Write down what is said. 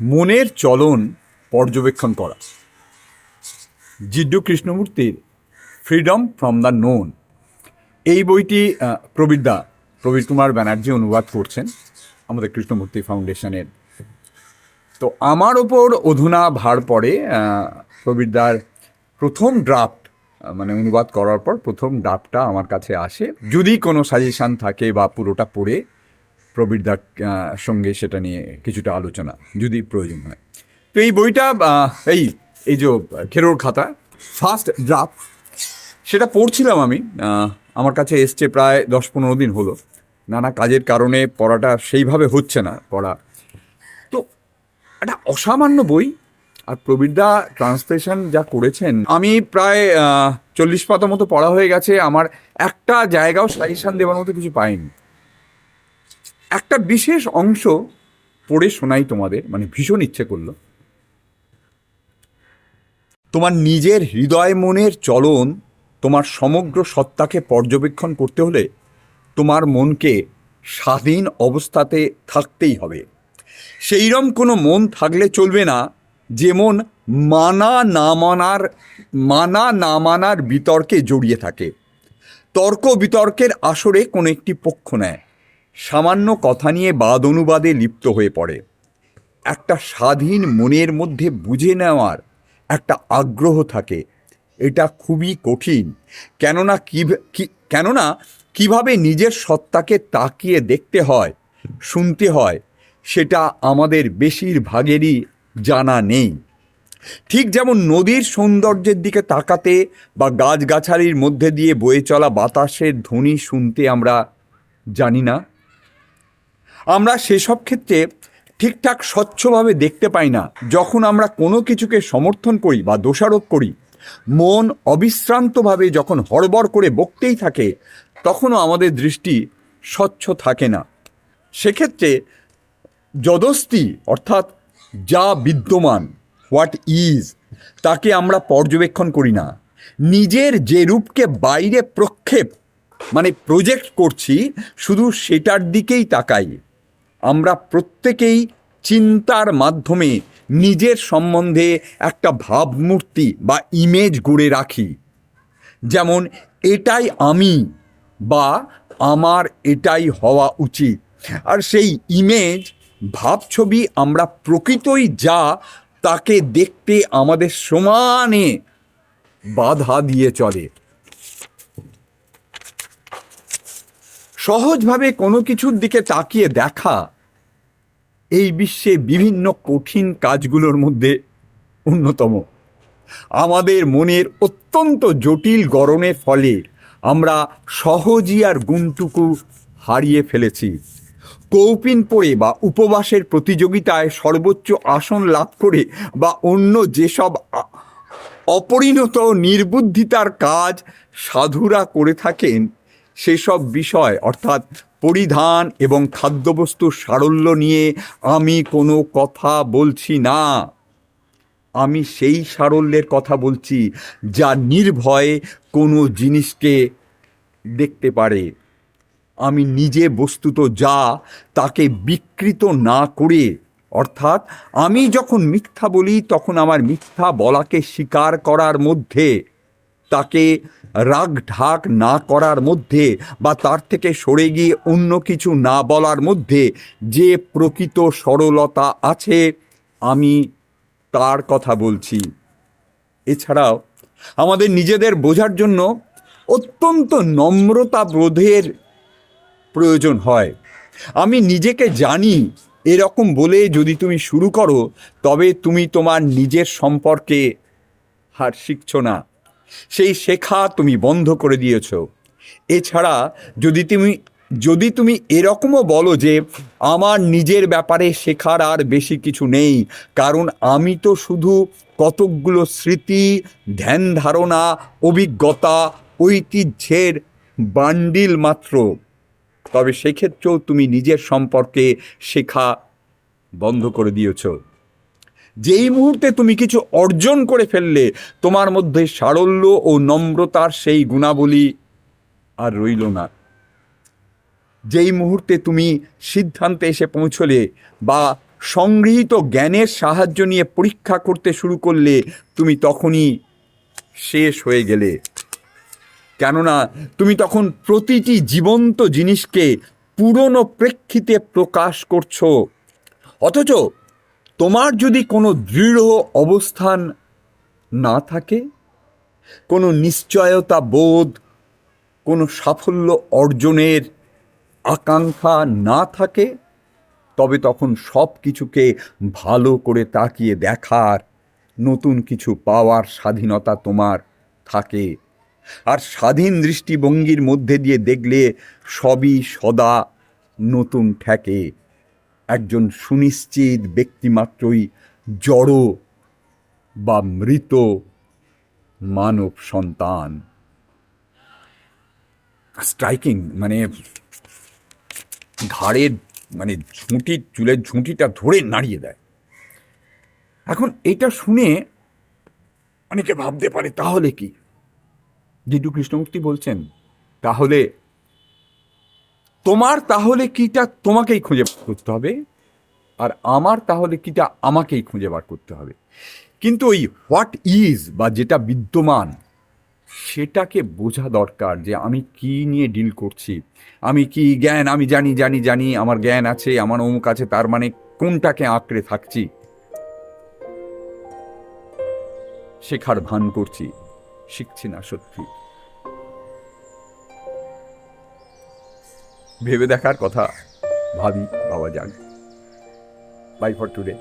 মনের চলন পর্যবেক্ষণ করা। জিড্ডু কৃষ্ণমূর্তির ফ্রিডম ফ্রম দ্য নোন এই বইটি প্রবীরদা প্রবীর কুমার ব্যানার্জি অনুবাদ করছেন আমাদের কৃষ্ণমূর্তি ফাউন্ডেশনের। তো আমার ওপর অধুনা ভার পড়ে প্রবীরদার প্রথম ড্রাফট মানে অনুবাদ করার পর প্রথম ড্রাফটটা আমার কাছে আসে। যদি কোনো সাজেশান থাকে বা পুরোটা পড়ে প্রবীরদার সঙ্গে সেটা নিয়ে কিছুটা আলোচনা যদি প্রয়োজন হয়। তো এই বইটা এই এই যে, খেরোর খাতা ফার্স্ট ড্রাফট সেটা পড়ছিলাম আমি আমার কাছে এসছে প্রায় দশ পনেরো দিন হলো। নানা কাজের কারণে পড়াটা সেইভাবে হচ্ছে না, পড়া। তো একটা অসামান্য বই, আর প্রবীরদা ট্রান্সলেশন যা করেছেন, আমি প্রায় চল্লিশ পাতা মতো পড়া হয়ে গেছে, আমার একটা জায়গাও সাজেশান দেওয়ার মতো কিছু পাইনি। একটা বিশেষ অংশ পড়ে শোনাই তোমাদের মানে ভীষণ ইচ্ছে করল। তোমার নিজের হৃদয় মনের চলন, তোমার সমগ্র সত্তাকে পর্যবেক্ষণ করতে হলে তোমার মনকে স্বাধীন অবস্থাতে থাকতেই হবে। সেইরম কোনো মন থাকলে চলবে না, যে মন মানা না মানার, মানা না মানার বিতর্কে জড়িয়ে থাকে। তর্ক বিতর্কের আসরে কোনো একটি পক্ষ নেয়। সামান্য কথা নিয়ে বাদ অনুবাদে লিপ্ত হয়ে পড়ে। একটা স্বাধীন মনের মধ্যে বুঝে নেওয়ার একটা আগ্রহ থাকে। এটা খুবই কঠিন। কেননা কি, কেননা কীভাবে নিজের সত্তাকে তাকিয়ে দেখতে হয়, শুনতে হয়, সেটা আমাদের বেশিরভাগেরই জানা নেই। ঠিক যেমন নদীর সৌন্দর্যের দিকে তাকাতে বা গাছগাছালির মধ্যে দিয়ে বয়ে চলা বাতাসের ধ্বনি শুনতে আমরা জানি না। আমরা সেসব ক্ষেত্রে ঠিকঠাক স্বচ্ছভাবে দেখতে পাই না। যখন আমরা কোনো কিছুকে সমর্থন করি বা দোষারোপ করি, মন অবিশ্রান্তভাবে যখন হড়বড় করে বকতেই থাকে, তখনও আমাদের দৃষ্টি স্বচ্ছ থাকে না। সেক্ষেত্রে যদস্তি, অর্থাৎ যা বিদ্যমান, হোয়াট ইজ, তাকে আমরা পর্যবেক্ষণ করি না। নিজের যে রূপকে বাইরে প্রক্ষেপ মানে প্রজেক্ট করছি, শুধু সেটার দিকেই তাকাই। আমরা প্রত্যেকেই চিন্তার মাধ্যমে নিজের সম্বন্ধে একটা ভাবমূর্তি বা ইমেজ গড়ে রাখি। যেমন, এটাই আমি বা আমার এটাই হওয়া উচিত। আর সেই ইমেজ ভাবছবি আমরা প্রকৃতই যা, তাকে দেখতে আমাদের সমানে বাধা দিয়ে চলে। সহজভাবে কোনো কিছুর দিকে তাকিয়ে দেখা, এই বিশ্বে বিভিন্ন কঠিন কাজগুলোর মধ্যে অন্যতম। আমাদের মনের অত্যন্ত জটিল গড়নের ফলে আমরা সহজই আর গুণটুকু হারিয়ে ফেলেছি। কৌপিন পড়ে বা উপবাসের প্রতিযোগিতায় সর্বোচ্চ আসন লাভ করে বা অন্য যেসব অপরিণত নির্বুদ্ধিতার কাজ সাধুরা করে থাকেন সেসব বিষয়, অর্থাৎ পরিধান এবং খাদ্যবস্তুর সারল্য নিয়ে আমি কোনো কথা বলছি না। আমি সেই সারল্যের কথা বলছি যা নির্ভয়ে কোনো জিনিসকে দেখতে পারে। আমি নিজে বস্তুত যা তাকে বিকৃত না করে, অর্থাৎ আমি যখন মিথ্যা বলি তখন আমার মিথ্যা বলাকে স্বীকার করার মধ্যে তাকে রাগ ঢাক না করার মধ্যে বা তার থেকে সরে গিয়ে অন্য কিছু না বলার মধ্যে যে প্রকৃত সরলতা আছে, আমি তার কথা বলছি। এছাড়াও আমাদের নিজেদের বোঝার জন্য অত্যন্ত নম্রতা বোধের প্রয়োজন হয়। আমি নিজেকে জানি, এরকম বলে যদি তুমি শুরু করো, তবে তুমি তোমার নিজের সম্পর্কে হার শিখছ না। সেই শেখা তুমি বন্ধ করে দিয়েছ। এছাড়া যদি তুমি যদি তুমি এরকমও বলো যে আমার নিজের ব্যাপারে শেখার আর বেশি কিছু নেই, কারণ আমি তো শুধু কতকগুলো স্মৃতি, ধ্যান ধারণা, অভিজ্ঞতা, ঐতিহ্যের বান্ডিল মাত্র। তবে সেক্ষেত্রেও তুমি নিজের সম্পর্কে শেখা বন্ধ করে দিয়েছ। যেই মুহূর্তে তুমি কিছু অর্জন করে ফেললে, তোমার মধ্যে সারল্য ও নম্রতার সেই গুণাবলী আর রইল না। যেই মুহূর্তে তুমি সিদ্ধান্তে এসে পৌঁছলে বা সংগৃহীত জ্ঞানের সাহায্য নিয়ে পরীক্ষা করতে শুরু করলে, তুমি তখনই শেষ হয়ে গেলে। কেননা, তুমি তখন প্রতিটি জীবন্ত জিনিসকে পুরনো প্রেক্ষিতে প্রকাশ করছ। অথচ তোমার যদি কোনো দৃঢ় অবস্থান না থাকে, কোনো নিশ্চয়তা বোধ, কোনো সাফল্য অর্জনের আকাঙ্ক্ষা না থাকে, তবে তখন সব কিছুকে ভালো করে তাকিয়ে দেখার, নতুন কিছু পাওয়ার স্বাধীনতা তোমার থাকে। আর স্বাধীন দৃষ্টিভঙ্গির মধ্যে দিয়ে দেখলে সবই সদা নতুন ঠেকে একজন সুনিশ্চিত ব্যক্তিমাত্রই জড় বা মৃত মানব সন্তান। স্ট্রাইকিং মানে ঘাড়ের মানে ঝুঁটি, চুলের ঝুঁটিটা ধরে নাড়িয়ে দেয়। এখন এটা শুনে অনেকে ভাবতে পারে, তাহলে কি? জিডু কৃষ্ণমূর্তি বলছেন, তাহলে তোমার তাহলে কিটা তোমাকেই খুঁজে বার করতে হবে, আর আমার তাহলে কিটা আমাকেই খুঁজে বার করতে হবে। কিন্তু ওই হোয়াট ইজ বা যেটা বিদ্যমান, সেটাকে বোঝা দরকার যে আমি কি নিয়ে ডিল করছি। আমি কি জ্ঞান, আমি জানি জানি জানি, আমার জ্ঞান আছে, আমার অমুক আছে, তার মানে কোনটাকে আঁকড়ে থাকছি। শেখার ভান করছি, শিখছি না সত্যি। ভেবে দেখার কথা ভাবি বাবা যাক। By for today